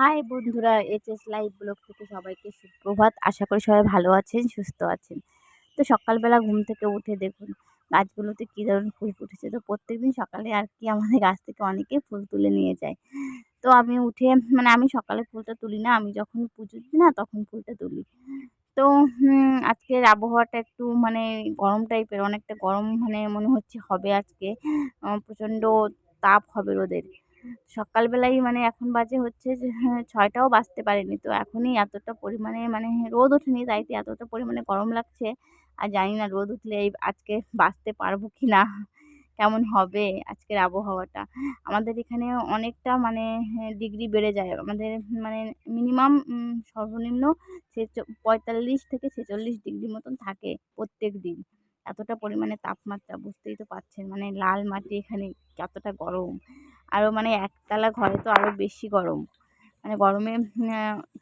High বন্ধুরা, HS live blog থেকে সবাইকে সুপ্রভাত। আশা করি সবাই ভালো আছেন, সুস্থ আছেন। তো সকালবেলা ঘুম থেকে উঠে দেখুন, গাছগুলোতে কী ধরনের ফুল ফুটেছে। তো প্রত্যেকদিন সকালে আর কি আমাদের গাছ থেকে অনেকে ফুল তুলে নিয়ে যায়। তো আমি উঠে মানে আমি সকালে ফুলটা তুলি না, আমি যখন পুজো দিই না তখন ফুলটা তুলি। তো আজকের আবহাওয়াটা একটু মানে গরম টাইপের অনেকটা গরম মানে মনে হচ্ছে হবে আজকে। প্রচণ্ড তাপ হবে রোদের। সকালবেলাই মানে এখন বাজে হচ্ছে যে হ্যাঁ ছয়টাও বাজতে পারেনি। তো এখনই এতটা পরিমাণে মানে রোদ ওঠেনি, তাই এতটা পরিমাণে গরম লাগছে। আর জানি না রোদ উঠলে এই আজকে বাঁচতে পারব কি না কেমন হবে আজকের আবহাওয়াটা। আমাদের এখানে অনেকটা মানে ডিগ্রি বেড়ে যায়। আমাদের মানে মিনিমাম সর্বনিম্ন পঁয়তাল্লিশ থেকে ছেচল্লিশ ডিগ্রি মতন থাকে প্রত্যেক দিন। এতটা পরিমাণে তাপমাত্রা, বুঝতেই তো পারছেন মানে লাল মাটি এখানে কতটা গরম। আরও মানে একতলা ঘরে তো আরও বেশি গরম। মানে গরমে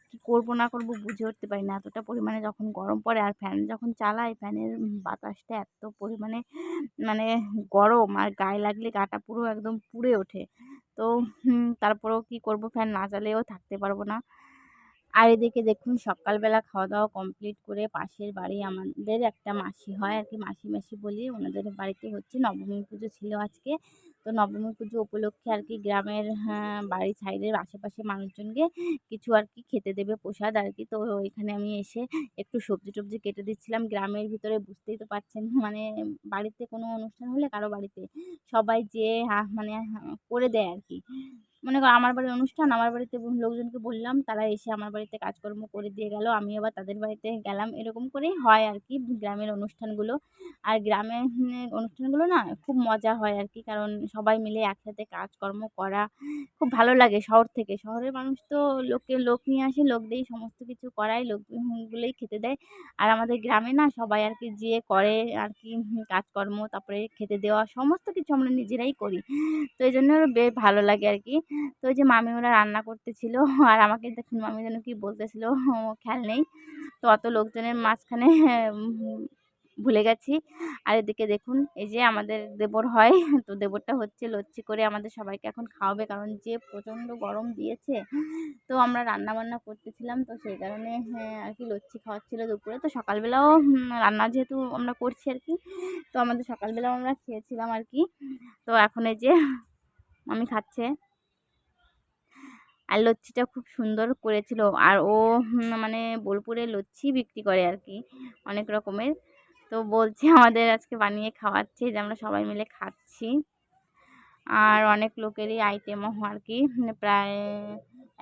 কী করব না করব বুঝে উঠতে পারি না। এতটা পরিমাণে যখন গরম পড়ে আর ফ্যান যখন চালাই ফ্যানের বাতাসটা এত পরিমাণে মানে গরম আর গায়ে লাগলে গাটা পুরো একদম পুড়ে ওঠে। তো তারপরেও কী করব ফ্যান না চালিয়েও থাকতে পারব না। আর এদিকে দেখুন সকালবেলা খাওয়া দাওয়া কমপ্লিট করে পাশের বাড়ি আমাদের একটা মাসি হয় আর কি মাসি মাসি বলি ওনাদের বাড়িতে হচ্ছে নবমী পুজো ছিল আজকে। তো নবমী পুজো উপলক্ষে আর কি গ্রামের হ্যাঁ, বাড়ির সাইডের আশেপাশে মানুষজনকে কিছু আর কি খেতে দেবে প্রসাদ আর কি। তো ওইখানে আমি এসে একটু সবজি টবজি কেটে দিচ্ছিলাম। গ্রামের ভিতরে বুঝতেই তো পারছেন মানে বাড়িতে কোনো অনুষ্ঠান হলে কারও বাড়িতে সবাই যেয়ে মানে করে দেয় আর কি। মনে করো আমার বাড়ির অনুষ্ঠান, আমার বাড়িতে লোকজনকে বললাম, তারা এসে আমার বাড়িতে কাজকর্ম করে দিয়ে গেল। আমি আবার তাদের বাড়িতে গেলাম। এরকম করেই হয় আর কি গ্রামের অনুষ্ঠানগুলো। আর গ্রামের অনুষ্ঠানগুলো না খুব মজা হয় আর কি। কারণ সবাই মিলে একসাথে কাজকর্ম করা খুব ভালো লাগে শহর থেকে। শহরের মানুষ তো লোককে লোক নিয়ে আসে, লোক দিয়েই সমস্ত কিছু করায় লোকগুলোই খেতে দেয়। আর আমাদের গ্রামে না সবাই আর কি যেয়ে করে আর কি কাজকর্ম, তারপরে খেতে দেওয়া, সমস্ত কিছু আমরা নিজেরাই করি। তো এই জন্য বেশ ভালো লাগে আর কি। তো ওই যে মামি ওরা রান্না করতেছিল। আর আমাকে দেখুন মামি যেন কি বলতেছিল খেয়াল নেই। তো অত লোকজনের মাঝখানে ভুলে গেছি। আর এদিকে দেখুন, এই যে আমাদের দেবর হয়, তো দেবরটা হচ্ছে লচ্ছি করে আমাদের সবাইকে এখন খাওয়াবে, কারণ যে প্রচণ্ড গরম দিয়েছে, তো আমরা রান্না বান্না করতেছিলাম, তো সেই কারণে হ্যাঁ আর কি লচ্ছি খাওয়াচ্ছিলো দুপুরে। তো সকালবেলাও রান্না যেহেতু আমরা করছি আর কি, তো আমাদের সকালবেলাও আমরা খেয়েছিলাম আর কি। তো এখন এই যে আমি খাচ্ছে। আর লচ্ছিটা খুব সুন্দর করেছিল। আর ও মানে বোলপুরে লচ্ছি বিক্রি করে আর কি, অনেক রকমের। তো বলছে আমাদের আজকে বানিয়ে খাওয়াচ্ছে, যে আমরা সবাই মিলে খাচ্ছি। আর অনেক লোকেরই আইটেমও আর কি মানে প্রায়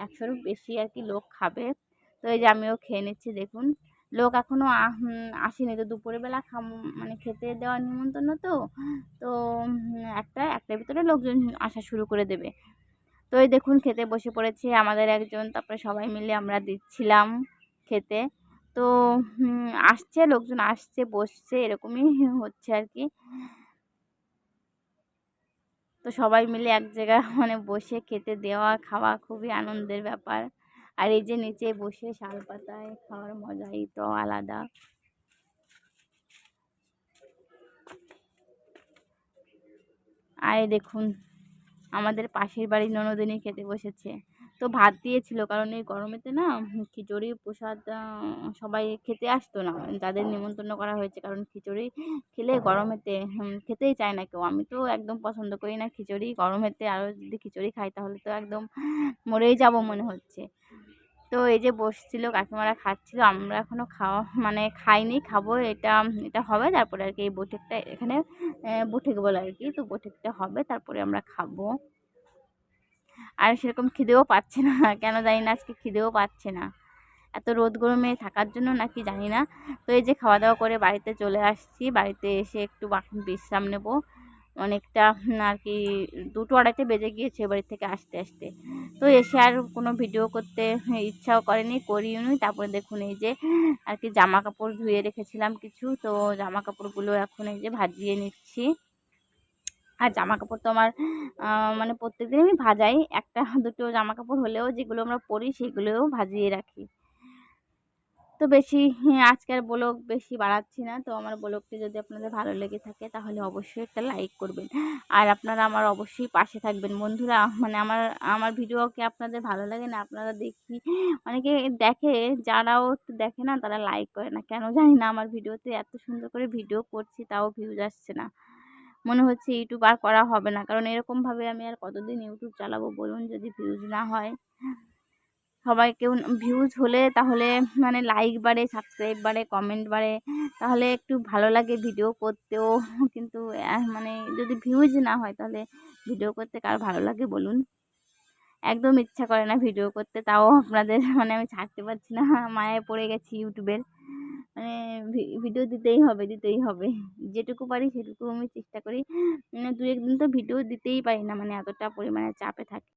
একশোর বেশি আর কি লোক খাবে। তো এই যে আমিও খেয়ে নিচ্ছি, দেখুন। লোক এখনও আসেনি। তো দুপুরবেলা খাম মানে খেতে দেওয়ার নিমন্ত্রণ তো তো একটা, একটার ভিতরে লোকজন আসা শুরু করে দেবে। তো এই দেখুন খেতে বসে পড়েছে আমাদের একজন, তারপরে সবাই মিলে আমরা দিচ্ছিলাম খেতে। তো আসছে, লোকজন আসছে, বসছে, এরকমই হচ্ছে আর কি। তো সবাই মিলে এক জায়গায় মানে বসে খেতে দেওয়া, খাওয়া খুবই আনন্দের ব্যাপার। আর এই যে নিচে বসে শাল পাতায় খাওয়ার মজাই তো আলাদা। আর দেখুন আমাদের পাশের বাড়ির ননদিনী খেতে বসেছে। তো ভাত দিয়েছিল, কারণ এই গরমেতে না, খিচুড়ি, প্রসাদ সবাই খেতে আসতো না। যাদের নিমন্ত্রণ করা হয়েছে, কারণ খিচুড়ি খেলে গরমেতে খেতেই চায় না কেউ। আমি তো একদম পছন্দ করি না খিচুড়ি। গরমেতে আরও যদি খিচুড়ি খাই, তাহলে তো একদম মরেই যাব মনে হচ্ছে। তো এই যে বসছিল, কাকিমারা খাচ্ছিল, আমরা এখনও খাওয়া মানে খাইনি, খাব, এটা এটা হবে, তারপরে আর কি এই বৈঠকটা এখানে বৈঠক বলে আর কি, তো বৈঠকটা হবে, তারপরে আমরা খাব। আর সেরকম খিদেও পাচ্ছে না, কেন জানি না, আজকে খিদেও পাচ্ছে না। এত রোদ গরমে থাকার জন্য নাকি জানি না। তো এই যে খাওয়া দাওয়া করে বাড়িতে চলে আসছি, বাড়িতে এসে একটু বাখন বিশ্রাম নেব অনেকটা আর কি, দুটো আড়াইটে বেজে গিয়েছে বাড়ি থেকে আসতে আসতে। তো এসে আর কোনো ভিডিও করতে ইচ্ছাও করেনি, করিও নি। তারপরে দেখুন এই যে, আর কি জামা কাপড় ধুয়ে রেখেছিলাম কিছু। তো জামা কাপড়গুলো এখন এই যে ভাজিয়ে নিচ্ছি। আর জামা কাপড় তো আমার মানে প্রত্যেক দিন আমি ভাজাই। একটা, দুটো জামা কাপড় হলেও যেগুলো আমরা পরি, সেগুলোও ভাজিয়ে রাখি। তো বেশি হ্যাঁ, আজকে ব্লগ বেশি বাড়াচ্ছি না। তো আমার ব্লগটি যদি আপনাদের ভালো লেগে থাকে তাহলে অবশ্যই একটা লাইক করবেন। আর আপনারা আমার অবশ্যই পাশে থাকবেন। বন্ধুরা মানে আমার আমার ভিডিওকে আপনাদের ভালো লাগে না? আপনারা দেখি অনেকে দেখে যারাও দেখে না তারা লাইক করে না। কেন জানি না আমার ভিডিওতে এত সুন্দর করে ভিডিও করছি তাও ভিউজ আসছে না। মনে হচ্ছে ইউটিউব আর করা হবে না। কারণ এরকমভাবে আমি আর কতদিন ইউটিউব চালাবো বলুন? যদি ভিউজ না হয়। সবাই কেউ ভিউজ হলে তাহলে মানে লাইক বাড়ে সাবস্ক্রাইব বাড়ে কমেন্ট বাড়ে। তাহলে একটু ভালো লাগে ভিডিও করতেও। কিন্তু মানে যদি ভিউজ না হয় তাহলে ভিডিও করতে কার ভালো লাগে বলুন? একদম ইচ্ছা করে না ভিডিও করতে। তাও আপনাদের মানে আমি ছাড়তে পারছি না। মায়ায় পড়ে গেছি ইউটিউবের মানে ভিডিও দিতেই হবে দিতেই হবে। যেটুকু পারি সেটুকু আমি চেষ্টা করি। মানে দু একদিন তো ভিডিও দিতেই পারি না। মানে এতটা পরিমাণে চাপে থাকি।